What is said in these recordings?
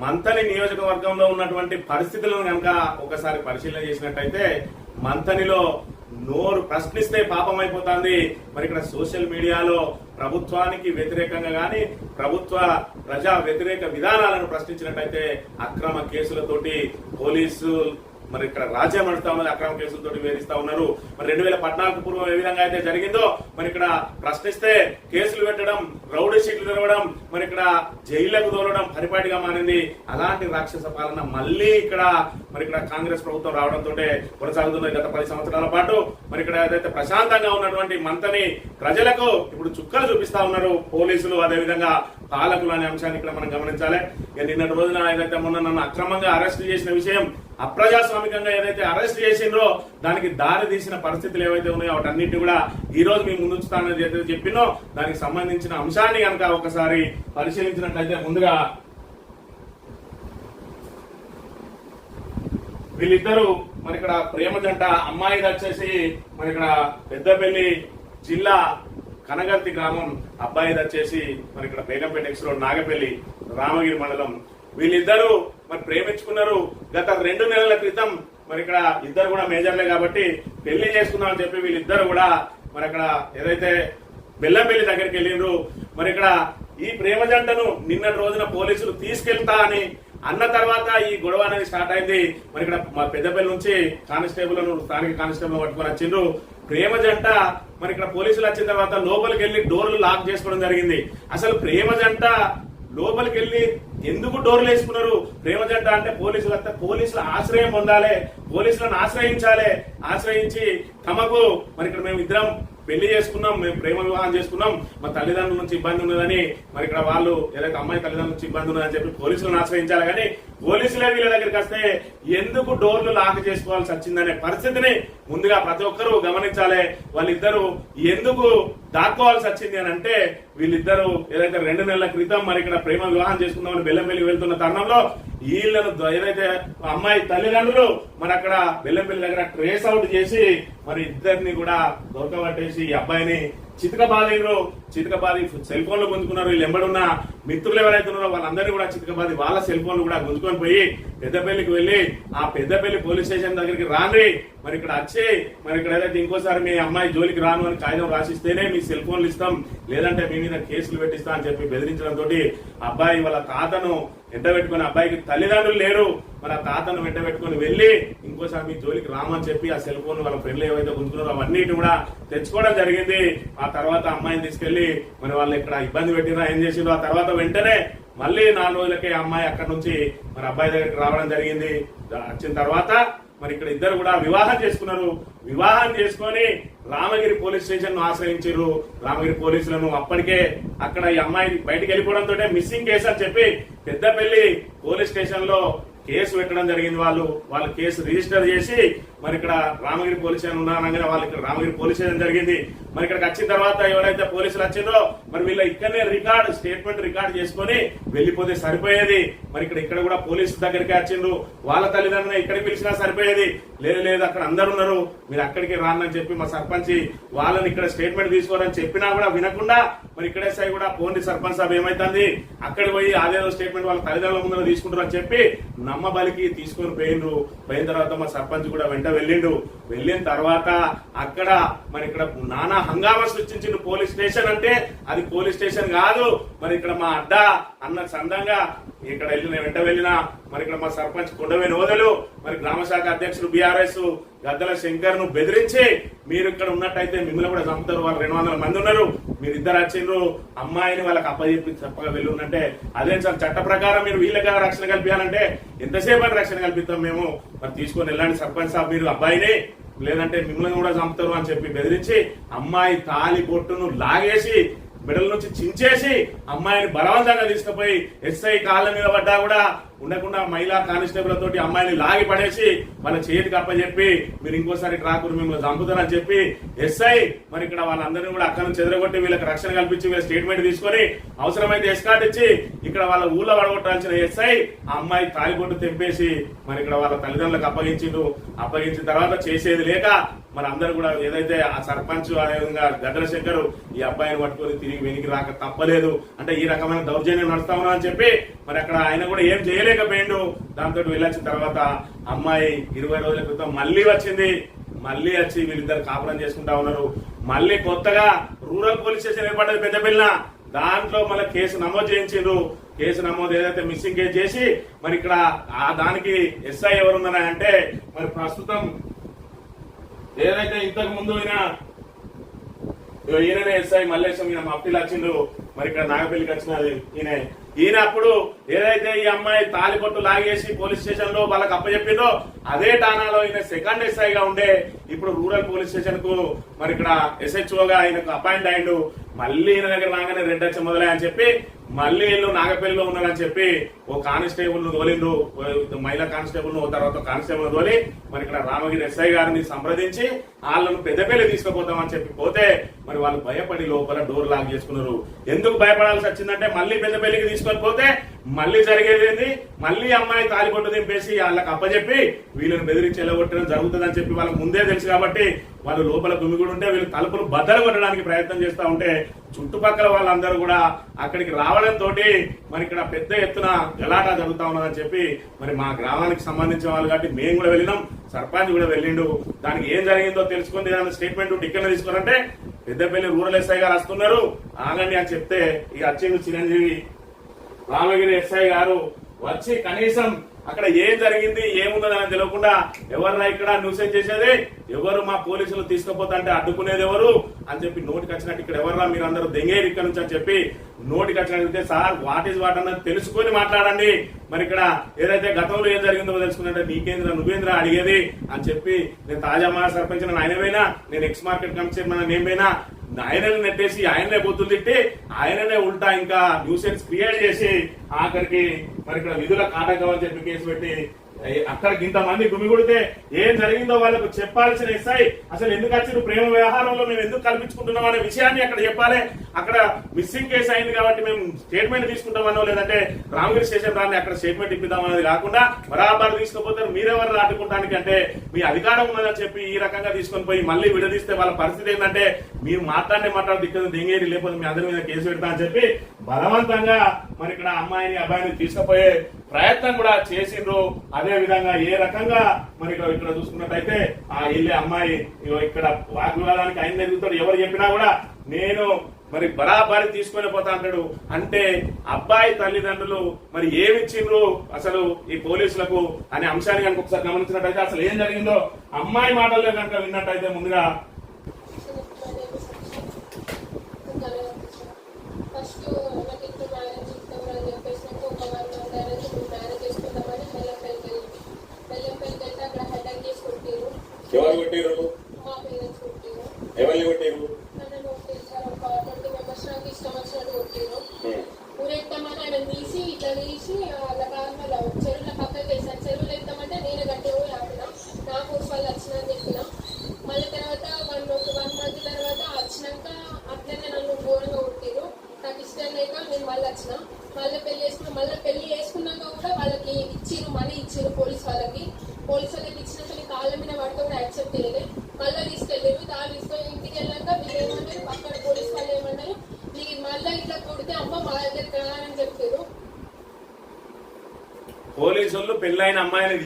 మంతని నియోజకవర్గంలో ఉన్నటువంటి పరిస్థితులను కనుక ఒకసారి పరిశీలన చేసినట్టయితే మంతనిలో నోరు ప్రశ్నిస్తే పాపం అయిపోతుంది మరి ఇక్కడ సోషల్ మీడియాలో ప్రభుత్వానికి వ్యతిరేకంగా కానీ ప్రభుత్వ ప్రజా వ్యతిరేక విధానాలను ప్రశ్నించినట్టయితే అక్రమ కేసులతోటి పోలీసు మరి ఇక్కడ రాజ్యం నడుస్తా ఉన్నది అక్రమ కేసులతో వేధిస్తా ఉన్నారు. మరి రెండు వేల పద్నాలుగు పూర్వం ఏ విధంగా అయితే జరిగిందో మరి ఇక్కడ ప్రశ్నిస్తే కేసులు పెట్టడం రౌడీ షీట్లు తెరవడం మరి ఇక్కడ జైళ్ళకు దోలడం పరిపాటిగా మారింది. అలాంటి రాక్షస పాలన మళ్ళీ ఇక్కడ మరి ఇక్కడ కాంగ్రెస్ ప్రభుత్వం రావడంతో కొనసాగుతుంది గత పది సంవత్సరాల పాటు. మరి ఇక్కడ ఏదైతే ప్రశాంతంగా ఉన్నటువంటి మంతని ప్రజలకు ఇప్పుడు చుక్కలు చూపిస్తా ఉన్నారు పోలీసులు అదేవిధంగా పాలకులు అనే అంశాన్ని ఇక్కడ మనం గమనించాలి. ఇక నిన్నటి రోజున ఏదైతే మొన్న నన్ను అక్రమంగా అరెస్ట్ చేసిన విషయం అప్రజాస్వామికంగా ఏదైతే అరెస్ట్ చేసిండ్రో దానికి దారి తీసిన పరిస్థితులు ఏవైతే ఉన్నాయో వాటన్నిటిని కూడా ఈ రోజు మీ ముందుంచుతానని ఏదైతే చెప్పినో దానికి సంబంధించిన అంశాన్ని కనుక ఒకసారి పరిశీలించినట్లయితే ముందుగా వీళ్ళిద్దరూ మరి ఇక్కడ ప్రేమ జంట అమ్మాయి వచ్చేసి మరి ఇక్కడ పెద్దపల్లి జిల్లా కనగర్తి గ్రామం అబ్బాయిది వచ్చేసి మరి ఇక్కడ బేగంపేట ఎక్స్ రోడ్ నాగపల్లి రామగిరి మండలం వీళ్ళిద్దరూ మరి ప్రేమించుకున్నారు. గత రెండు నెలల క్రితం మరి ఇక్కడ ఇద్దరు కూడా మేజర్లే కాబట్టి పెళ్ళి చేసుకుందాం అని చెప్పి వీళ్ళిద్దరు కూడా మరి అక్కడ ఏదైతే బెల్లంపల్లి దగ్గరికి వెళ్ళిండ్రు. మరి ఇక్కడ ఈ ప్రేమ జంటను నిన్నటి రోజున పోలీసులు తీసుకెళ్తా అని అన్న తర్వాత ఈ గొడవ అనేది స్టార్ట్ అయింది. మరి ఇక్కడ మా పెద్దపల్లి నుంచి కానిస్టేబుల్ స్థానిక కానిస్టేబుల్ పట్టుకొని వచ్చిండ్రు. ప్రేమ జంట మరి ఇక్కడ పోలీసులు వచ్చిన తర్వాత లోపలికి వెళ్ళి డోర్లు లాక్ చేసుకోవడం జరిగింది. అసలు ప్రేమ జంట లోపలికి వెళ్ళి ఎందుకు డోర్లు వేసుకున్నారు? ప్రేమ జంట అంటే పోలీసులు అంతా పోలీసుల ఆశ్రయం పొందాలి పోలీసులను ఆశ్రయించాలి. ఆశ్రయించి తమకు మరి ఇక్కడ మేము ఇద్దరం పెళ్ళి చేసుకున్నాం మేము ప్రేమ వివాహం చేసుకున్నాం. మా తల్లిదండ్రుల నుంచి ఇబ్బంది ఉన్నదని మరి ఇక్కడ వాళ్ళు ఏదైతే అమ్మాయి తల్లిదండ్రుల నుంచి ఇబ్బంది ఉన్నదని చెప్పి పోలీసులను ఆశ్రయించాలి. కానీ పోలీసులే వీళ్ళ దగ్గరికి వస్తే ఎందుకు డోర్లు లాక్ చేసుకోవాల్సి వచ్చిందనే పరిస్థితిని ముందుగా ప్రతి ఒక్కరూ గమనించాలి. వాళ్ళిద్దరూ ఎందుకు దాక్కోవాల్సి వచ్చింది అని అంటే వీళ్ళిద్దరూ ఏదైతే రెండు నెలల క్రితం మరి ఇక్కడ ప్రేమ వివాహం చేసుకుందామని బెల్లంపల్లికి వెళ్తున్న తరుణంలో వీళ్ళను ఏదైతే అమ్మాయి తల్లిదండ్రులు మరి అక్కడ బెల్లంపల్లి దగ్గర ట్రేస్ అవుట్ చేసి మరి ఇద్దరిని కూడా దొరకబట్టేసి ఈ అబ్బాయిని చితకబాదిలో చితకబాది సెల్ ఫోన్లు గుంజుకున్నారు వీళ్ళు ఎంబడున్న మిత్రులు ఎవరైతే ఉన్నారో వాళ్ళందరినీ కూడా చితకబాది వాళ్ళ సెల్ ఫోన్లు కూడా గుంజుకొని పోయి పెద్దపల్లికి వెళ్ళి ఆ పెద్దపల్లి పోలీస్ స్టేషన్ దగ్గరికి రాండి. మరి ఇక్కడ వచ్చి మరి ఇక్కడ ఏదైతే ఇంకోసారి మీ అమ్మాయి జోలికి రాను అని కాగితం రాసిస్తేనే మీ సెల్ ఫోన్లు ఇస్తాం. లేదంటే మీ మీద కేసులు పెట్టిస్తా అని చెప్పి బెదిరించడంతో అబ్బాయి వాళ్ళ తాతను వెంట పెట్టుకుని అబ్బాయికి తల్లిదండ్రులు లేరు. మరి ఆ తాతను వెంట పెట్టుకుని వెళ్ళి ఇంకోసారి మీ జోలికి రామని చెప్పి ఆ సెల్ ఫోన్ వాళ్ళ ఫ్రెండ్లు ఏవైతే గుంజుకున్నారో అవన్నీ కూడా తెచ్చుకోవడం జరిగింది. ఆ తర్వాత అమ్మాయిని తీసుకెళ్ళి మరి వాళ్ళు ఇక్కడ ఇబ్బంది పెట్టినా ఏం చేసిండ్రు ఆ తర్వాత వెంటనే మళ్ళీ నాలుగు రోజులకే ఆ అమ్మాయి అక్కడ నుంచి మరి అబ్బాయి దగ్గరికి రావడం జరిగింది. వచ్చిన తర్వాత మరి ఇక్కడ ఇద్దరు కూడా వివాహం చేసుకున్నారు. వివాహం చేసుకొని రామగిరి పోలీస్ స్టేషన్ను ఆశ్రయించారు రామగిరి పోలీసులను అప్పటికే అక్కడ ఈ అమ్మాయి బయటికి వెళ్ళిపోవడంతో మిస్సింగ్ కేసు అని చెప్పి పెద్దపల్లి పోలీస్ స్టేషన్లో కేసు పెట్టడం జరిగింది వాళ్ళు. వాళ్ళు కేసు రిజిస్టర్ చేసి మరి ఇక్కడ రామగిరి పోలీస్ స్టేషన్ ఉన్నారనగానే వాళ్ళు ఇక్కడ రామగిరి పోలీస్ స్టేషన్ జరిగింది. మరి ఇక్కడికి వచ్చిన తర్వాత ఎవరైతే పోలీసులు వచ్చిందో మరి వీళ్ళ ఇక్కడనే రికార్డ్ స్టేట్మెంట్ రికార్డ్ చేసుకొని వెళ్ళిపోతే సరిపోయేది. మరి ఇక్కడ ఇక్కడ కూడా పోలీసు దగ్గరికి వచ్చిండ్రు. వాళ్ళ తల్లిదండ్రులు ఇక్కడికి పిలిచినా సరిపోయేది. లేదు లేదు అక్కడ అందరు ఉన్నారు. మీరు అక్కడికి రానని చెప్పి మా సర్పంచ్ వాళ్ళని ఇక్కడ స్టేట్మెంట్ తీసుకోరని చెప్పినా కూడా వినకుండా మరి ఇక్కడే సై కూడా పోండి సర్పంచ్ సాబ్ ఏమైతుంది? అక్కడ పోయి అదేదో స్టేట్మెంట్ వాళ్ళ తల్లిదండ్రుల ముందర తీసుకుంటారు అని చెప్పి నమ్మబలికి తీసుకొని పోయిండ్రు. పోయిన తర్వాత మా సర్పంచ్ కూడా వెంట వెళ్ళిండు. వెళ్ళిన తర్వాత అక్కడ మరి ఇక్కడ నానా హంగామా సృష్టించిన పోలీస్ స్టేషన్ అంటే అది పోలీస్ స్టేషన్ కాదు. మరి ఇక్కడ మా అడ్డా అన్న చందంగా ఇక్కడ వెళ్ళిన వెంట వెళ్ళిన మరి ఇక్కడ మా సర్పంచ్ కొండవేని ఓదలు మరి గ్రామ శాఖ అధ్యక్షుడు బీఆర్ఎస్ గద్దల శంకర్ను బెదిరించి మీరు ఇక్కడ ఉన్నట్టయితే మిమ్మల్ని కూడా చంపుతారు. వాళ్ళు రెండు వందల మంది ఉన్నారు. మీరు ఇద్దరు వచ్చిండ్రు. అమ్మాయిని వాళ్ళకి అప్పచెప్పి చెప్పగా వెళ్ళి అదేం సార్ చట్ట ప్రకారం మీరు వీళ్ళగా రక్షణ కల్పించాలంటే ఎంతసేపు రక్షణ కల్పిస్తాం మేము? మరి తీసుకొని వెళ్ళండి సర్పంచ్ సాబ్ మీరు అబ్బాయిని. లేదంటే మిమ్మల్ని కూడా చంపుతారు అని చెప్పి బెదిరించి అమ్మాయి తాలి బొట్టును లాగేసి మెడల నుంచి చించేసి అమ్మాయిని బలవంతంగా తీసుకుపోయి ఎస్ఐ కాళ్ళ మీద పడ్డా కూడా ఉండకుండా మహిళా కానిస్టేబుల్ తోటి అమ్మాయిని లాగి పడేసి వాళ్ళ చేతికి అప్పచెప్పి మీరు ఇంకోసారి ట్రాకులు మిమ్మల్ని చంపుతారని చెప్పి ఎస్ఐ మరి ఇక్కడ వాళ్ళందరినీ కూడా అక్కడ నుంచి చెదరగొట్టి వీళ్ళకి రక్షణ కల్పించి వీళ్ళ స్టేట్మెంట్ తీసుకొని అవసరమైతే ఎస్కాట్ ఇచ్చి ఇక్కడ వాళ్ళ ఊళ్ళో పడగొట్టాల్సిన ఎస్ఐ ఆ అమ్మాయి తాలిబొట్టు తెంపేసి మరి ఇక్కడ వాళ్ళ తల్లిదండ్రులకు అప్పగించిండు. అప్పగించిన తర్వాత చేసేది లేక మరి అందరు కూడా ఏదైతే ఆ సర్పంచ్ అదేవిధంగా గద్దల శంకర్ ఈ అబ్బాయిని పట్టుకొని తిరిగి వెనికి రాక తప్పలేదు. అంటే ఈ రకమైన దౌర్జన్యం నడుస్తా ఉన్నా అని చెప్పి మరి అక్కడ ఆయన కూడా ఏం చేయలేకపోయిండు దాంతో వెళ్ళొచ్చిన తర్వాత అమ్మాయి ఇరవై రోజుల క్రితం మళ్ళీ వచ్చింది. మళ్ళీ వచ్చి వీళ్ళిద్దరు కాపురం చేసుకుంటా ఉన్నారు. మళ్ళీ కొత్తగా రూరల్ పోలీస్ స్టేషన్ ఏర్పడ్డది పెద్దపిల్ల దాంట్లో మళ్ళీ కేసు నమోదు చేయించిండ్రు. కేసు నమోదు ఏదైతే మిస్సింగ్ కేసు చేసి మరి ఇక్కడ ఆ దానికి ఎస్ఐ ఎవరున్నారా అంటే మరి ప్రస్తుతం ఏదైతే ఇంతకు ముందు ఈయన ఈయననే ఎస్ఐ మల్లేశం ఈయన మఫ్టీలు వచ్చిండు. మరి ఇక్కడ నాగపల్లికి వచ్చినది ఈయన. ఈయన అప్పుడు ఏదైతే ఈ అమ్మాయి తాలిపట్టు లాగేసి పోలీస్ స్టేషన్లో వాళ్ళకి అప్పచెప్పిందో అదే టానాలో ఈయన సెకండ్ ఎస్ఐగా ఉండే ఇప్పుడు రూరల్ పోలీస్ స్టేషన్కు మరి ఇక్కడ ఎస్హెచ్ఓగా గా ఆయనకు అపాయింట్ అయ్యిండు మళ్ళీ ఈయన దగ్గర రాగానే రెడ్ వచ్చి అని చెప్పి మళ్ళీ వీళ్ళు నాగపల్లిలో ఉన్నారని చెప్పి ఓ కానిస్టేబుల్ను తోలిండు మహిళా కానిస్టేబుల్ను తర్వాత కానిస్టేబుల్ తోలి మరి ఇక్కడ రామగిరి ఎస్ఐ గారిని సంప్రదించి వాళ్ళను పెద్దపల్లి తీసుకుపోతామని చెప్పి పోతే మరి వాళ్ళు భయపడి లోపల డోర్ లాక్ చేసుకున్నారు. ఎందుకు భయపడాల్సి వచ్చిందంటే మళ్ళీ పెద్దపల్లికి తీసుకొని పోతే మళ్ళీ జరిగేది ఏంది? మళ్ళీ అమ్మాయి తాలిపొట్టు దింపేసి వాళ్ళకి అప్పచెప్పి వీళ్ళని బెదిరించి ఎలగొట్టడం జరుగుతుందని చెప్పి వాళ్ళకి ముందే తెలుసు కాబట్టి వాళ్ళు లోపల గుమిగుడు ఉంటే వీళ్ళు తలుపులు బద్దలు కొట్టడానికి ప్రయత్నం చేస్తూ ఉంటే చుట్టుపక్కల వాళ్ళందరూ కూడా అక్కడికి రావడం తోటి మరి ఇక్కడ పెద్ద ఎత్తున గలాట జరుగుతా ఉన్నదని చెప్పి మరి మా గ్రామానికి సంబంధించిన వాళ్ళు కాబట్టి మేము కూడా వెళ్ళినాం. సర్పంచ్ కూడా వెళ్ళిండు. దానికి ఏం జరిగిందో తెలుసుకుని దాని స్టేట్మెంట్ టికెట్ తీసుకున్నారంటే పెద్దపల్లి రూరల్ ఎస్ఐ గారు వస్తున్నారు. ఆగండి అని చెప్తే ఇక వచ్చిండు చిరంజీవి రామగిరి ఎస్ఐ గారు వచ్చి కనీసం అక్కడ ఏం జరిగింది ఏముందని తెలియకుండా ఎవర్రా ఇక్కడ న్యూసేజ్ చేసేది? ఎవరు మా పోలీసులు తీసుకుపోతుంటే అడ్డుకునేది ఎవరు? అని చెప్పి నోటికి వచ్చినట్టు ఇక్కడ ఎవర్రా మీరు అందరూ దెంగేరు ఇక్కడ నుంచి అని చెప్పి నోటికి వచ్చినట్టు సార్ వాట్ ఈజ్ వాట్ అన్నది తెలుసుకొని మాట్లాడండి. మరి ఇక్కడ ఏదైతే గతంలో ఏం జరిగిందో తెలుసుకున్నట్టే నీకేంద్ర నువ్వేంద్ర అడిగేది? అని చెప్పి నేను తాజా మా సర్పంచ్ నేను పోయినా నేను ఎక్స్ మార్కెట్ కమిటీ నేమైనా ఆయనని నెట్టేసి ఆయననే బొత్తులు తిట్టి ఆయననే ఉల్టా ఇంకా న్యూసెన్స్ క్రియేట్ చేసి ఆఖరికి మరి ఇక్కడ విధుల కాటకం అని చెప్పి కేసు పెట్టి ఏ- అక్కడికి ఇంతమంది గుమిగుడితే ఏం జరిగిందో వాళ్ళకు చెప్పాల్సిన ఎస్ఐ అసలు ఎందుకు వచ్చిన ప్రేమ వ్యవహారంలో మేము ఎందుకు కల్పించుకుంటున్నాం అనే విషయాన్ని అక్కడ చెప్పాలి. అక్కడ మిస్సింగ్ కేసు అయింది కాబట్టి మేము స్టేట్మెంట్ తీసుకుంటామనో లేదంటే రామగిరి స్టేషన్ రాని అక్కడ స్టేట్మెంట్ ఇప్పిద్దామనేది కాకుండా బరాబర్ తీసుకుపోతారు మీరెవరు ఆడుకుంటానికి అంటే మీ అధికారం ఉన్నదని చెప్పి ఈ రకంగా తీసుకొని పోయి మళ్ళీ విడదీస్తే వాళ్ళ పరిస్థితి ఏంటంటే మీరు మాట్లాడే మాట్లాడి దిక్కదు దింగేది లేకపోతే మీ అందరి మీద కేసు పెడతా అని చెప్పి బలవంతంగా మరి ఇక్కడ అమ్మాయిని అబ్బాయిని తీసుకుపోయే ప్రయత్నం కూడా చేసిండ్రు. అదే విధంగా ఏ రకంగా మరి ఇక్కడ ఇక్కడ చూసుకున్నట్టయితే ఆ వెళ్ళే అమ్మాయి ఇగో ఇక్కడ వాగ్వివాదానికి ఆయన ఎదుగుతాడు. ఎవరు చెప్పినా కూడా నేను మరి బరాబరి తీసుకొని పోతా అంటాడు. అంటే అబ్బాయి తల్లిదండ్రులు మరి ఏమిచ్చిండ్రు అసలు ఈ పోలీసులకు అనే అంశాన్ని కనుక ఒకసారి గమనించినట్టయితే అసలు ఏం జరిగిందో అమ్మాయి మాటల్లో కనుక విన్నట్టయితే ముందుగా ఫస్ట్ కొట్టిరు ఊరెత్తామని ఆయన తీసి ఇట్లా తీసి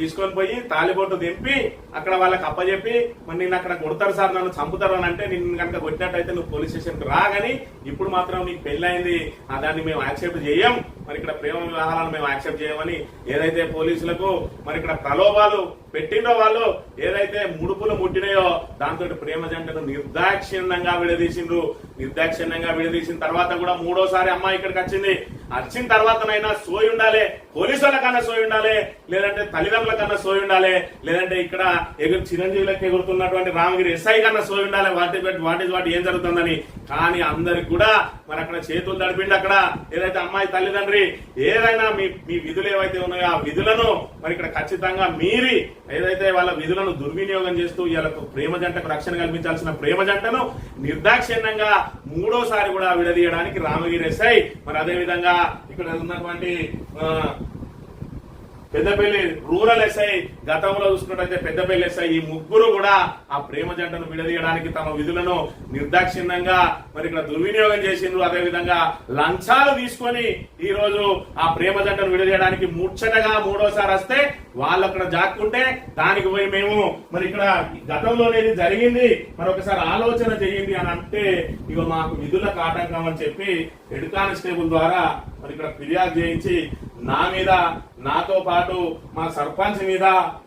తీసుకొని పోయి తాలిబొట్టు దింపి అక్కడ వాళ్ళకి అప్పచెప్పి మరి నిన్ను అక్కడ కొడతారు సార్ నన్ను చంపుతారు అని అంటే నిన్ను కనుక కొట్టినట్టయితే నువ్వు పోలీస్ స్టేషన్కి రాగాని ఇప్పుడు మాత్రం నీకు పెళ్ళైంది ఆ దాన్ని మేము యాక్సెప్ట్ చేయం మరి ఇక్కడ ప్రేమ వివాహాలను మేము యాక్సెప్ట్ చేయమని ఏదైతే పోలీసులకు మరి ఇక్కడ ప్రలోభాలు పెట్టిండో వాళ్ళు ఏదైతే ముడుపులు ముట్టినాయో దాంతో ప్రేమ జంటను నిర్దాక్షిణ్యంగా విడదీసిండ్రు. నిర్దాక్షిణ్యంగా విడదీసిన తర్వాత కూడా మూడోసారి అమ్మాయి ఇక్కడికి వచ్చింది. వచ్చిన తర్వాతనైనా సోయి ఉండాలి. పోలీసు వాళ్ళ కన్నా సోయి ఉండాలి లేదంటే తల్లిదండ్రుల కన్నా సోయి ఉండాలి లేదంటే ఇక్కడ ఎగురు చిరంజీవులకు ఎగురుతున్నటువంటి రామగిరి ఎస్ఐ కన్నా సోయి ఉండాలి వాటి వాటి వాటి ఏం జరుగుతుందని. కానీ అందరికి కూడా మరి అక్కడ చేతులు తడిపిండి అక్కడ ఏదైతే అమ్మాయి తల్లిదండ్రి ఏదైనా మీ మీ విధులు ఏవైతే ఉన్నాయో ఆ విధులను మరి ఇక్కడ ఖచ్చితంగా మీరి ఏదైతే వాళ్ళ విధులను దుర్వినియోగం చేస్తూ వీళ్ళకు ప్రేమ జంటకు రక్షణ కల్పించాల్సిన ప్రేమ జంటను నిర్దాక్షిణ్యంగా మూడోసారి కూడా విడదీయడానికి రామగిరి ఎస్ఐ మరి అదే విధంగా ఇక్కడ ఉన్నటువంటి ఆ, పెద్దపల్లి రూరల్ ఎస్ఐ గతంలో చూసుకున్నట్టయితే పెద్దపల్లి ఎస్ఐ ఈ ముగ్గురు కూడా ఆ ప్రేమ జంటను విడదీయడానికి తమ విధులను నిర్దాక్షిణ్యంగా మరి ఇక్కడ దుర్వినియోగం చేసిండ్రు. అదేవిధంగా లంచాలు తీసుకొని ఈ రోజు ఆ ప్రేమ జంటను విడదీయడానికి ముచ్చటగా మూడోసారి వస్తే వాళ్ళు అక్కడ జాక్కుంటే దానికి పోయి మేము మరి ఇక్కడ గతంలోనేది జరిగింది. మరి ఒకసారి ఆలోచన చేయండి అని అంటే ఇక మాకు విధులకు ఆటంకం అని చెప్పి హెడ్ కానిస్టేబుల్ ద్వారా మరి ఇక్కడ ఫిర్యాదు చేయించి నా మీద నాతో పాటు మా సర్పంచ్ మీద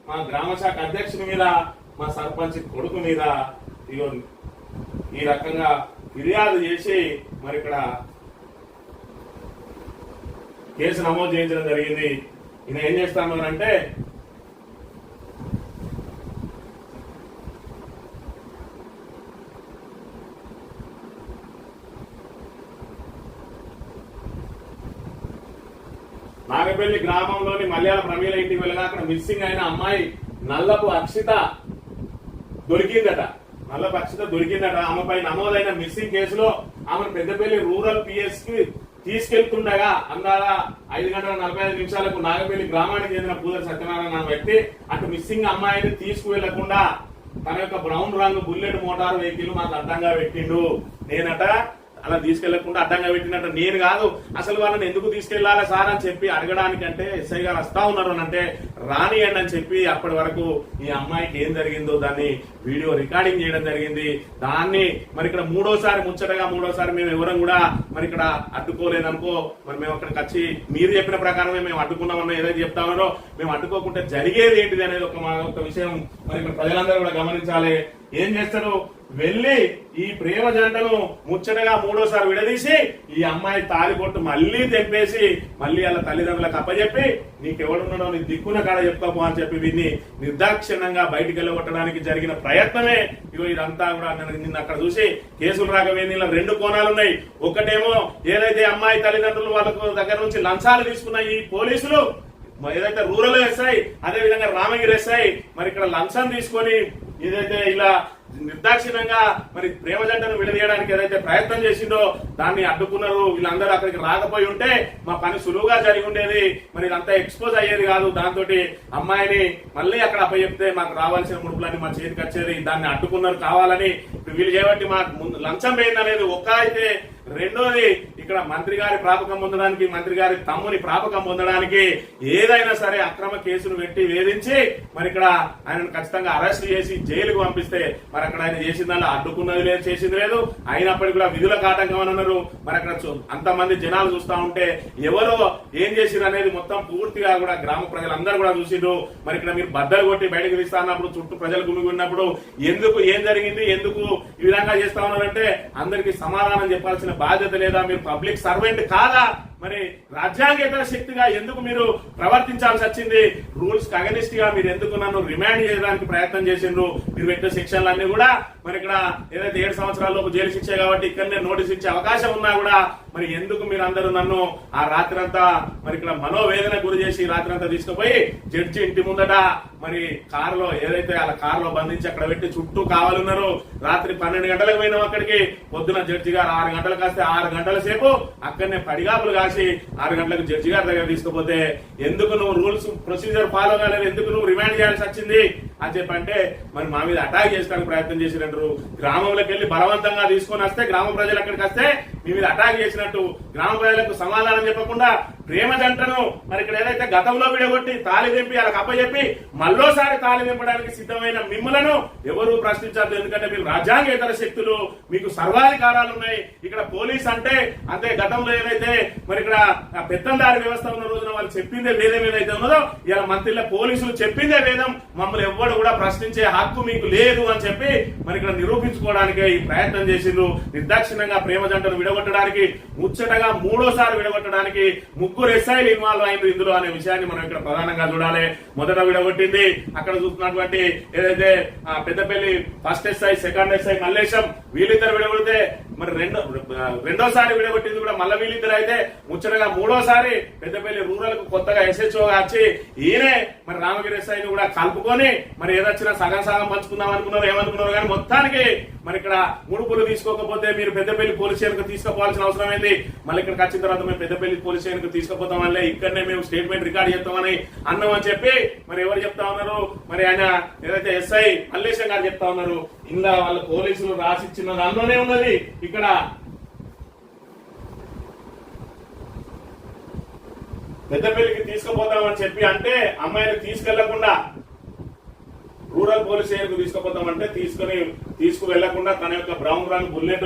మా గ్రామ శాఖ అధ్యక్షుడి మీద మా సర్పంచ్ కొడుకు మీద ఇగో ఈ రకంగా ఫిర్యాదు చేసి మరి ఇక్కడ కేసు నమోదు చేయించడం జరిగింది. ఈయన ఏం చేస్తాను అంటే నాగపల్లి గ్రామంలోని మలయాళ ప్రమీల ఇంటికి వెళ్ళగా అక్కడ మిస్సింగ్ అయిన అమ్మాయి నల్లపు అక్షిత దొరికిందట. నల్లపు అక్షిత దొరికిందట. ఆమెపై నమోదైన మిస్సింగ్ కేసులో ఆమెను పెద్దపల్లి రూరల్ పిఎస్కి తీసుకెళ్తుండగా అందాల ఐదు గంటల నలభై ఐదు నిమిషాలకు నాగపల్లి గ్రామానికి చెందిన పూజ సత్యనారాయణ వ్యక్తి అటు మిస్సింగ్ అమ్మాయిని తీసుకువెళ్ళకుండా తన యొక్క బ్రౌన్ రంగు బుల్లెట్ మోటార్ వెహికల్ మాకు అడ్డంగా పెట్టిండు. నేనట అలా తీసుకెళ్ళకుండా అడ్డంగా పెట్టినట్టు నేను కాదు. అసలు వాళ్ళని ఎందుకు తీసుకెళ్ళాలి సార్ అని చెప్పి అడగడానికంటే ఎస్ఐ గారు వస్తా ఉన్నారు అని అంటే రానియండి అని చెప్పి అప్పటి వరకు ఈ అమ్మాయికి ఏం జరిగిందో దాన్ని వీడియో రికార్డింగ్ చేయడం జరిగింది. దాన్ని మరి ఇక్కడ మూడోసారి ముచ్చటగా మూడోసారి మేము ఎవరం కూడా మరి ఇక్కడ అడ్డుకోలేదనుకో మరి మేము అక్కడికి వచ్చి మీరు చెప్పిన ప్రకారమే మేము అడ్డుకున్నామన్న ఏదైతే చెప్తామో మేము అడ్డుకోకుంటే జరిగేది ఏంటిది అనేది ఒక మా- ఒక విషయం మరి ఇక్కడ ప్రజలందరూ కూడా గమనించాలి. ఏం చేస్తారు? వెళ్ళి ఈ ప్రేమ జంటను ముచ్చటగా మూడోసారి విడదీసి ఈ అమ్మాయి తాలిపొట్టు మళ్ళీ తెంపేసి మళ్ళీ వాళ్ళ తల్లిదండ్రులకు అప్పచెప్పి నీకెవడున్నాడో నీ దిక్కున కాడ చెప్పుకోపో అని చెప్పి వీన్ని నిర్దాక్షిణ్యంగా బయటికి వెళ్ళగొట్టడానికి జరిగిన ప్రయత్నమే. ఇగో ఇదంతా కూడా నిన్న అక్కడ చూసి కేసులు రాకవేందిలో రెండు కోణాలు ఉన్నాయి. ఒకటేమో ఏదైతే అమ్మాయి తల్లిదండ్రులు వాళ్ళకు దగ్గర నుంచి లంచాలు తీసుకున్న ఈ పోలీసులు ఏదైతే రూరల్ ఎస్ఐ అదే విధంగా రామగిరి ఎస్ఐ మరి ఇక్కడ లంచం తీసుకొని ఏదైతే ఇలా నిర్దాక్షిణ్యంగా మరి ప్రేమ జంటను విడదీయడానికి ఏదైతే ప్రయత్నం చేసిందో దాన్ని అడ్డుకున్నారు వీళ్ళందరూ అక్కడికి రాకపోయి ఉంటే మా పని సులువుగా జరిగి ఉండేది. మరి ఇదంతా ఎక్స్పోజ్ అయ్యేది కాదు. దాంతో అమ్మాయిని మళ్ళీ అక్కడ అప్పచెప్తే మాకు రావాల్సిన ముడుపులన్నీ మా చేతికి వచ్చేది. దాన్ని అడ్డుకున్నారు కావాలని. వీళ్ళు చేయబట్టి మాకు ముందు లంచం పోయిందనేది ఒక ఒక్క అయితే రెండోది ఇక్కడ మంత్రి గారి ప్రాపకం పొందడానికి మంత్రి గారి తమ్ముని ప్రాపకం పొందడానికి ఏదైనా సరే అక్రమ కేసును పెట్టి వేధించి మరి ఇక్కడ ఆయనను ఖచ్చితంగా అరెస్ట్ చేసి జైలుకు పంపిస్తే మరి అక్కడ ఆయన చేసిన దానిలో అడ్డుకున్నది లేదు చేసింది లేదు. అయినప్పటికీ కూడా విధులకు ఆటంకం అని అన్నారు మరి అక్కడ చూ- అంతమంది జనాలు చూస్తా ఉంటే ఎవరో ఏం చేసిరు అనేది మొత్తం పూర్తిగా కూడా గ్రామ ప్రజలందరూ కూడా చూసిండ్రు. మరి ఇక్కడ మీరు బద్దలు కొట్టి బయటకు తీస్తా అన్నప్పుడు చుట్టూ ప్రజలు గుమిగి ఉన్నప్పుడు ఎందుకు ఏం జరిగింది ఎందుకు ఈ విధంగా చేస్తా ఉన్నారంటే అందరికి సమాధానం చెప్పాల్సిన బాధ్యత లేదా మీరు పబ్లిక్ సర్వెంట్ కాదా? మరి రాజ్యాంగేతర శక్తిగా ఎందుకు మీరు ప్రవర్తించాల్సి వచ్చింది? రూల్స్ అగనిస్ట్గా మీరు ఎందుకు నన్ను రిమాండ్ చేయడానికి ప్రయత్నం చేసిండ్రు? మీరు పెట్టిన శిక్షలు అన్ని కూడా మరి ఇక్కడ ఏదైతే ఏడు సంవత్సరాల జైలు శిక్ష కాబట్టి ఇక్కడనే నోటీస్ ఇచ్చే అవకాశం ఉన్నా కూడా మరి ఎందుకు మీరు అందరూ నన్ను ఆ రాత్రంతా మరి ఇక్కడ మనోవేదన గురి చేసి రాత్రంతా తీసుకుపోయి జడ్జి ఇంటి ముందట మరి కారులో ఏదైతే వాళ్ళ కారులో బంధించి అక్కడ పెట్టి చుట్టూ కావాలన్నారు? రాత్రి పన్నెండు గంటలకు పోయినాం అక్కడికి. పొద్దున జడ్జి గారు ఆరు గంటలకు వస్తే ఆరు గంటల సేపు అక్కడనే పడిగాపులు కాసి ఆరు గంటలకు జడ్జి గారి దగ్గర తీసుకుపోతే ఎందుకు నువ్వు రూల్స్ ప్రొసీజర్ ఫాలో కాలేదు? ఎందుకు నువ్వు రిమాండ్ చేయాల్సి వచ్చింది? అని చెప్పంటే మరి మా మీద అటాక్ చేసడానికి ప్రయత్నం చేసినట్టు గ్రామంలోకి వెళ్ళి బలవంతంగా తీసుకొని వస్తే గ్రామ ప్రజలు అక్కడికి వస్తే మీ మీద అటాక్ చేసినట్టు గ్రామ ప్రజలకు సమాధానం చెప్పకుండా ప్రేమ జంటను మరి ఇక్కడ ఏదైతే గతంలో విడగొట్టి తాళి తెంపి వాళ్ళకి అప్పచెప్పి మళ్ళోసారి తాళి తెంపడానికి సిద్ధమైన మిమ్మలను ఎవరు ప్రశ్నించద్దు. ఎందుకంటే మీరు రాజ్యాంగేతర శక్తులు మీకు సర్వాధికారాలు ఉన్నాయి. ఇక్కడ పోలీస్ అంటే అంతే గతంలో ఏదైతే మరి ఇక్కడ పెత్తందారి వ్యవస్థ ఉన్న రోజున వాళ్ళు చెప్పిందే వేదం ఏదైతే ఉన్నదో ఇలా మంత్రిలో పోలీసులు చెప్పిందే వేదం. మమ్మల్ని ఒక్కడు కూడా ప్రశ్నించే హక్కు మీకు లేదు అని చెప్పి మరి ఇక్కడ నిరూపించుకోవడానికి ఈ ప్రయత్నం చేసిండ్రు. నిర్దాక్షిణ్యంగా ప్రేమ జంటను విడగొట్టడానికి ముచ్చటగా మూడోసారి విడగొట్టడానికి ముగ్గురు ఎస్ఐలు ఇన్వాల్వ్ అయింది ఇందులో అనే విషయాన్ని మనం ఇక్కడ ప్రధానంగా చూడాలి. మొదట విడగొట్టింది అక్కడ చూస్తున్నటువంటి ఏదైతే Peddapalli first SI second SI Mallesham వీళ్ళిద్దరు విడగొడితే మరి రెండో రెండోసారి విడగొట్టింది కూడా మల్ల వీళ్ళిద్దరు అయితే ముచ్చటగా మూడోసారి పెద్దపల్లి రూరల్కు కొత్తగా ఎస్హెచ్ఓ వచ్చి ఈయనే మరి రామగిరి ఎస్ఐని కూడా కలుపుకొని మరి ఏదొచ్చినా సగం సగం పంచుకుందాం అనుకున్నారు ఏమనుకున్నారు కానీ మొత్తానికి మరి ఇక్కడ ముడుపులు తీసుకోకపోతే మీరు పెద్దపల్లి పోలీస్ స్టేషన్ తీసుకోవాల్సిన అవసరం ఏంది? మళ్ళీ ఇక్కడికి వచ్చిన తర్వాత మేము పెద్దపల్లి పోలీస్ స్టేషన్కి తీసుకుపోతాం ఇక్కడనే మేము స్టేట్మెంట్ రికార్డ్ చేస్తామని అన్నం అని చెప్పి మరి ఎవరు చెప్తా ఉన్నారు? మరి ఆయన ఏదైతే ఎస్ఐ మల్లేశం గారు చెప్తా ఉన్నారు ఇందా వాళ్ళ పోలీసులు రాసిచ్చిన దానిలోనే ఉన్నది. ఇక్కడ పెద్దపల్లికి తీసుకుపోతామని చెప్పి అంటే అమ్మాయిని తీసుకెళ్ళకుండా రూరల్ పోలీస్ ఏరియాకు తీసుకుపోతామంటే తీసుకుని తీసుకు వెళ్ళకుండా తన యొక్క బ్రౌన్ రంగు బుల్లెట్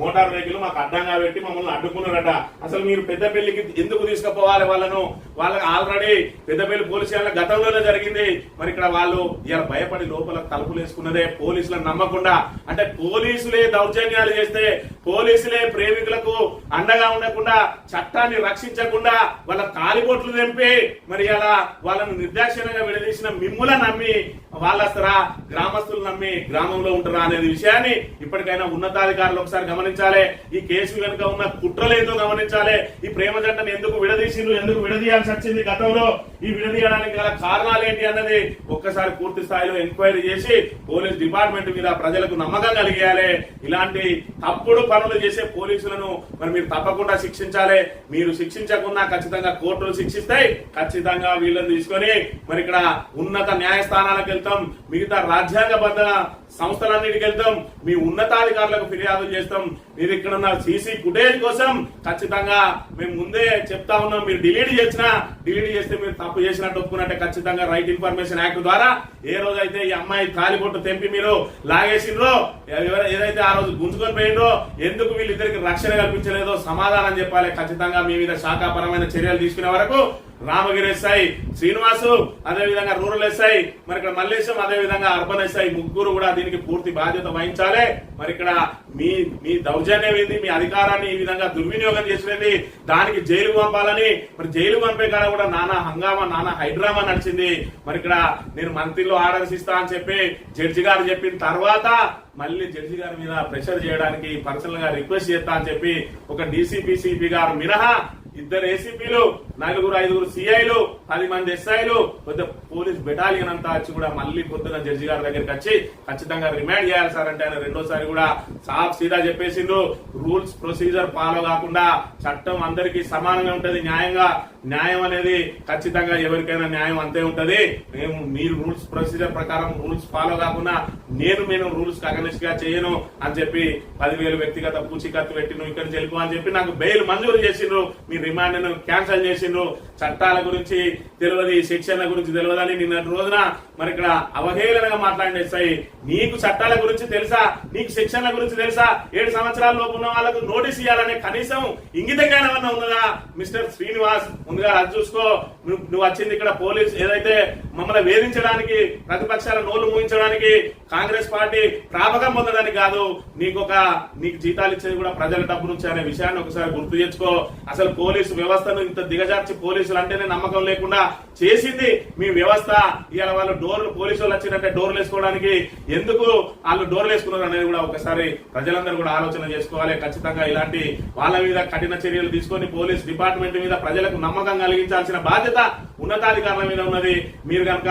మోటార్ వెహికల్ మాకు అడ్డంగా పెట్టి మమ్మల్ని అడ్డుకున్నారట. అసలు మీరు పెద్దపల్లికి ఎందుకు తీసుకుపోవాలి వాళ్ళను? వాళ్ళకి ఆల్రెడీ పెద్దపల్లి పోలీస్ స్టేషన్ గతంలోనే జరిగింది. మరి ఇక్కడ వాళ్ళు ఇలా భయపడి లోపల తలుపులు వేసుకున్నదే పోలీసులను నమ్మకుండా. అంటే పోలీసులే దౌర్జన్యాలు చేస్తే పోలీసులే ప్రేమికులకు అండగా ఉండకుండా చట్టాన్ని రక్షించకుండా వాళ్ళ కాలిబొట్లు తెంపి మరి అలా వాళ్ళను నిర్దాక్షిణ్యంగా విడదీసిన మిమ్ముల నమ్మి వాళ్ళస్తరా గ్రామస్తులు నమ్మి గ్రామంలో ఉంటారా అనేది విషయాన్ని ఇప్పటికైనా ఉన్నతాధికారులు ఒకసారి గమనించాలి. ఈ కేసు వెనుక ఉన్న కుట్రలేదో గమనించాలి. ఈ ప్రేమ జంటను ఎందుకు విడదీసిండ్రు ఎందుకు విడదీయాల్సి వచ్చింది గతంలో? ఈ విడదీయడానికి గల కారణాలు ఏంటి అన్నది ఒక్కసారి పూర్తి స్థాయిలో ఎంక్వైరీ చేసి పోలీస్ డిపార్ట్మెంట్ మీద ప్రజలకు నమ్మకం కలిగేయాలి. ఇలాంటి తప్పుడు పనులు చేసే పోలీసులను మరి మీరు తప్పకుండా శిక్షించాలి. మీరు శిక్షించకుండా ఖచ్చితంగా కోర్టులు శిక్షిస్తాయి ఖచ్చితంగా వీళ్ళని తీసుకొని మరి ఇక్కడ ఉన్నత న్యాయస్థానాలకు వెళ్తాం. మిగతా రాజ్యాంగబద్ధ సంస్థలన్నిటికి వెళ్తాం. మీ ఉన్నతాధికారులకు ఫిర్యాదులు చేస్తాం. మీరు ఇక్కడ ఉన్న సీసీ ఫుటేజ్ కోసం ఖచ్చితంగా మేము ముందే చెప్తా ఉన్నాం. మీరు డిలీట్ చేసినా డిలీట్ చేస్తే మీరు తప్పు చేసినట్టు ఒప్పుకున్నట్టే ఖచ్చితంగా రైట్ ఇన్ఫర్మేషన్ యాక్ట్ ద్వారా ఏ రోజైతే ఈ అమ్మాయి తాలిబొట్టు తెంపి మీరు లాగేసిండ్రో ఏదైతే ఆ రోజు గుంజుకొని పోయిండ్రో ఎందుకు వీళ్ళిద్దరికి రక్షణ కల్పించలేదో సమాధానం చెప్పాలి. ఖచ్చితంగా మీ మీద శాఖాపరమైన చర్యలు తీసుకునే వరకు రామగిరి ఎస్ఐ శ్రీనివాసు అదేవిధంగా రూరల్ ఎస్ఐ మరి ఇక్కడ మల్లేశం అదే విధంగా అర్బన్ ఎస్ఐ ముగ్గురు కూడా దీనికి పూర్తి బాధ్యత వహించాలి. మరి ఇక్కడ మీ మీ దౌర్జన్యం ఏంది? మీ అధికారాన్ని ఈ విధంగా దుర్వినియోగం చేసినది? దానికి జైలు పంపాలని? మరి జైలు పంపే కాడ కూడా నానా హంగామా నానా హైడ్రామా నడిచింది. మరి ఇక్కడ నేను మంత్రిలో ఆర్డర్స్ ఇస్తా అని చెప్పి జడ్జి గారు చెప్పిన తర్వాత మళ్ళీ జడ్జి గారి మీద ప్రెషర్ చేయడానికి పర్సనల్గా రిక్వెస్ట్ చేస్తా అని చెప్పి ఒక డీసీపీసీపీ గారు మినహా ఇద్దరు ఏసీపీలు నలుగురు ఐదుగురు సిఐలు పది మంది ఎస్ఐలు పెద్ద పోలీస్ బెటాలియన్ అంతా వచ్చి కూడా మళ్ళీ పొద్దున జడ్జి గారి దగ్గరికి వచ్చి ఖచ్చితంగా రిమాండ్ చేయాలి సార్ అంటే ఆయన రెండోసారి కూడా సాఫ్ సీదా చెప్పేసిండు. రూల్స్ ప్రొసీజర్ ఫాలో కాకుండా చట్టం అందరికీ సమానంగా ఉంటది. న్యాయంగా న్యాయం అనేది ఖచ్చితంగా ఎవరికైనా న్యాయం అంతే ఉంటది. మేము మీరు రూల్స్ ప్రొసీజర్ ప్రకారం రూల్స్ ఫాలో కాకుండా నేను నేను రూల్స్ అగనెస్ట్గా చేయను అని చెప్పి పదివేలు వ్యక్తిగత పూచీకత్తు పెట్టి నువ్వు ఇక్కడి అని చెప్పి నాకు బెయిల్ మంజూరు చేసిండ్రు. మీ రిమాండ్ను క్యాన్సిల్ చేసిండ్రు. చట్టాల గురించి తెలియదు శిక్షణ గురించి తెలియదని నిన్నటి రోజున మరి ఇక్కడ అవహేళనగా మాట్లాడిన ఎస్ఐ నీకు చట్టాల గురించి తెలుసా? నీకు శిక్షణ గురించి తెలుసా? ఏడు సంవత్సరాల లోపు ఉన్న వాళ్ళకు నోటీస్ ఇవ్వాలనే కనీసం ఇంగిత జ్ఞానం ఉన్నదా? మిస్టర్ శ్రీనివాస్ ముందుగా అది చూసుకో. నువ్వు నువ్వు వచ్చింది ఇక్కడ పోలీస్ ఏదైతే మమ్మల్ని వేధించడానికి ప్రతిపక్షాల నోళ్ళు మూయించడానికి కాంగ్రెస్ పార్టీ ప్రాపకం పొందడానికి కాదు నీకు ఒక నీకు జీతాలు ఇచ్చేది కూడా ప్రజల డబ్బు నుంచి అనే విషయాన్ని ఒకసారి గుర్తు తెచ్చుకో అసలు పోలీసు వ్యవస్థను ఇంత దిగజార్చి పోలీసులు అంటేనే నమ్మకం లేకుండా చేసింది మీ వ్యవస్థ. ఇవాళ వాళ్ళు డోర్లు పోలీసు వాళ్ళు వచ్చినట్టే డోర్లు వేసుకోవడానికి ఎందుకు వాళ్ళు డోర్లు వేసుకున్నారు అనేది కూడా ఒకసారి ప్రజలందరూ కూడా ఆలోచన చేసుకోవాలి. ఖచ్చితంగా ఇలాంటి వాళ్ళ మీద కఠిన చర్యలు తీసుకొని పోలీస్ డిపార్ట్మెంట్ మీద ప్రజలకు నమ్మకం కలిగించాల్సిన బాధ్యత ఉన్నతాధికారుల మీద ఉన్నది. మీరు కనుక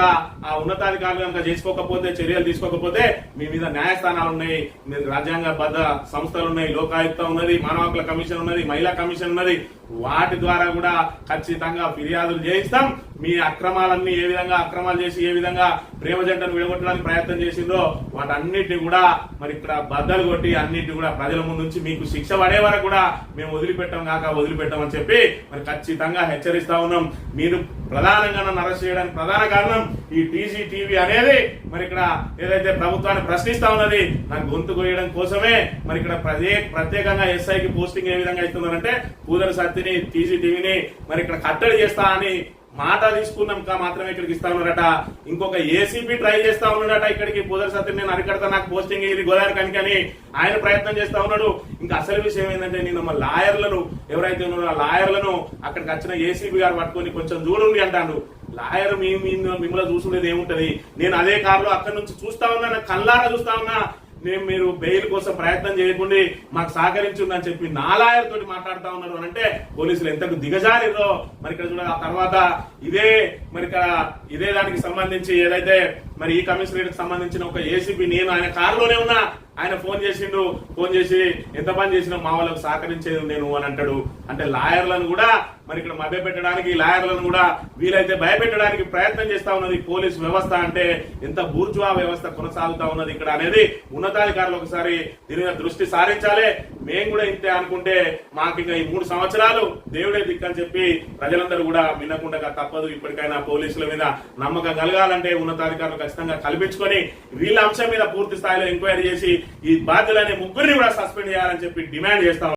ఆ ఉన్నతాధికారులు కనుక చేసుకోకపోతే చర్యలు తీసుకోకపోతే మీ మీద న్యాయస్థానాలు ఉన్నాయి మీరు రాజ్యాంగబద్ధ సంస్థలు ఉన్నాయి లోకాయుక్త ఉన్నది మానవ హక్కుల కమిషన్ ఉన్నది మహిళా కమిషన్ ఉన్నది. వాటి ద్వారా కూడా ఖచ్చితంగా ఫిర్యాదులు చేయిస్తాం. మీ అక్రమాలన్నీ ఏ విధంగా అక్రమాలు చేసి ఏ విధంగా ప్రేమ జంటను విడగొట్టడానికి ప్రయత్నం చేసిందో వాటన్నిటిని కూడా మరి ఇక్కడ బద్దలు కొట్టి అన్నిటిని కూడా ప్రజల ముందు నుంచి మీకు శిక్ష పడే వరకు కూడా మేము వదిలిపెట్టాం కాక వదిలిపెట్టామని చెప్పి మరి ఖచ్చితంగా హెచ్చరిస్తా ఉన్నాం. మీరు ప్రధానంగా నన్ను అరెస్ట్ చేయడానికి ప్రధాన కారణం ఈ టీజీ టీవీ అనేది మరి ఇక్కడ ఏదైతే ప్రభుత్వాన్ని ప్రశ్నిస్తా ఉన్నది నాకు గొంతు కొయ్యడం కోసమే మరి ఇక్కడ ప్రత్యేక ప్రత్యేకంగా ఎస్ఐకి పోస్టింగ్ ఏ విధంగా ఇస్తున్నారంటే పూదర సత్తిని టీజీ టీవీని మరి ఇక్కడ కట్టడి చేస్తా అని మాట తీసుకున్నాక మాత్రమే ఇక్కడికి ఇస్తా ఉన్నారట. ఇంకొక ఏసీపీ ట్రై చేస్తా ఉన్నాడట ఇక్కడికి. పూజల సత్యం నేను అరికడతా నాకు పోస్టింగ్ ఇది గోదావరి కనుకని ఆయన ప్రయత్నం చేస్తా ఉన్నాడు. ఇంకా అసలు విషయం ఏంటంటే నేను మా లాయర్లను ఎవరైతే ఉన్నారో ఆ లాయర్లను అక్కడికి వచ్చిన ఏసీబీ గారు పట్టుకొని కొంచెం చూడండి అంటాడు. లాయర్ మిమ్మల్ని చూసుకునేది ఏముంటది? నేను అదే కారులో అక్కడి నుంచి చూస్తా ఉన్నా నా కళ్ళారా చూస్తా ఉన్నా నేను మీరు బెయిల్ కోసం ప్రయత్నం చేయకుండా మాకు సహకరించుందని చెప్పి నా లాయర్ తోటి మాట్లాడుతా ఉన్నారు అని అంటే పోలీసులు ఎంతకు దిగజారిరో మరి ఇక్కడ చూడ ఆ తర్వాత ఇదే మరి ఇక్కడ ఇదే దానికి సంబంధించి ఏదైతే మరి ఈ కమిషనరేట్ సంబంధించిన ఒక ఏసీపీ నేను ఆయన కారులోనే ఉన్నా ఆయన ఫోన్ చేసిండు ఫోన్ చేసి ఎంత పని చేసినా మా వాళ్ళకు సహకరించేది నేను అని అంటాడు. అంటే లాయర్లను కూడా మరి ఇక్కడ మభ్య పెట్టడానికి లాయర్లను కూడా వీలైతే భయపెట్టడానికి ప్రయత్నం చేస్తా ఉన్నది పోలీస్ వ్యవస్థ అంటే ఎంత బూర్జువా వ్యవస్థ కొనసాగుతా ఉన్నది ఇక్కడ అనేది ఉన్నతాధికారులు ఒకసారి దీని మీద దృష్టి సారించాలి. మేము కూడా ఇంతే అనుకుంటే మాకు ఇంకా ఈ మూడు సంవత్సరాలు దేవుడే దిక్కని చెప్పి ప్రజలందరూ కూడా వినకుండా తప్పదు. ఇప్పటికైనా పోలీసుల మీద నమ్మకం కలగాలంటే ఉన్నతాధికారులు ఖచ్చితంగా కల్పించుకొని వీళ్ళ అంశం మీద పూర్తి స్థాయిలో ఎంక్వైరీ చేసి ఈ బాధ్యులనే ముగ్గురిని కూడా సస్పెండ్ చేయాలని చెప్పి డిమాండ్ చేస్తాం